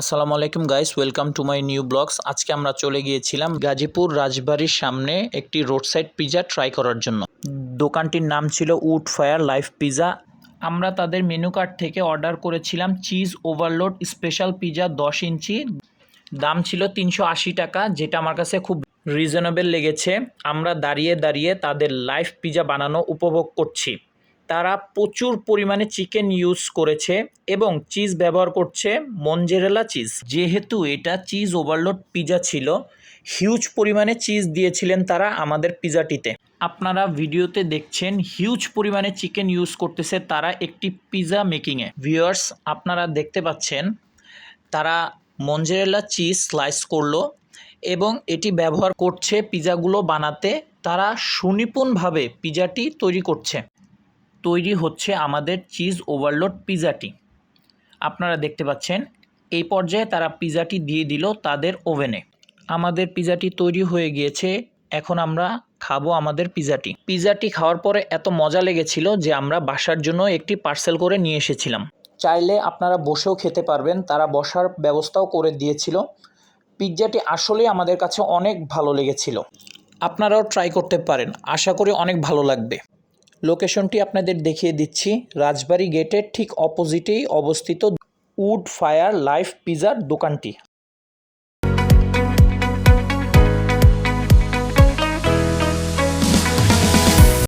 আসসালামু আলাইকুম guys welcome to my new blogs আজকে আমরা চলে গিয়েছিলাম গাজীপুর রাজবাড়ির সামনে একটি রোড সাইড পিজা ট্রাই করার জন্য। দোকানটির নাম ছিল উড ফায়ার লাইফ পিজা আমরা তাদের মেনু কার্ড থেকে অর্ডার করেছিলাম চিজ ওভারলোড স্পেশাল পিজা দশ ইঞ্চি। দাম ছিল তিনশো আশি টাকা, যেটা আমার কাছে খুব রিজনেবল লেগেছে। আমরা দাঁড়িয়ে দাঁড়িয়ে তাদের লাইভ পিজা বানানো উপভোগ করছি। তারা প্রচুর পরিমাণে চিকেন ইউজ করেছে এবং চিজ ব্যবহার করছে মঞ্জেরেলা চিজ যেহেতু এটা চিজ ওভারলোড পিজা ছিল হিউজ পরিমাণে চিজ দিয়েছিলেন তারা আমাদের পিজাটিতে আপনারা ভিডিওতে দেখছেন হিউজ পরিমাণে চিকেন ইউজ করতেছে তারা একটি পিজা মেকিংয়ে ভিউয়ার্স আপনারা দেখতে পাচ্ছেন, তারা মঞ্জেরেলা চিজ স্লাইস করল এবং এটি ব্যবহার করছে পিজাগুলো বানাতে। তারা সুনিপুণভাবে পিজাটি তৈরি করছে। তৈরি হচ্ছে আমাদের চিজ ওভারলোড পিজাটি আপনারা দেখতে পাচ্ছেন, এই পর্যায়ে তারা পিজাটি দিয়ে দিল তাদের ওভেনে। আমাদের পিজাটি তৈরি হয়ে গিয়েছে, এখন আমরা খাব আমাদের পিজাটি পিজাটি খাওয়ার পরে এত মজা লেগেছিল যে আমরা বাসার জন্য একটি পার্সেল করে নিয়ে এসেছিলাম। চাইলে আপনারা বসেও খেতে পারবেন, তারা বসার ব্যবস্থাও করে দিয়েছিল। পিৎজাটি আসলেই আমাদের কাছে অনেক ভালো লেগেছিল। আপনারাও ট্রাই করতে পারেন, আশা করি অনেক ভালো লাগবে। লোকেশনটি আপনাদের দেখিয়ে দিচ্ছি। রাজবাড়ি গেটের ঠিক অপোজিটেই অবস্থিত উড ফায়ার লাইফ পিজার দোকানটি।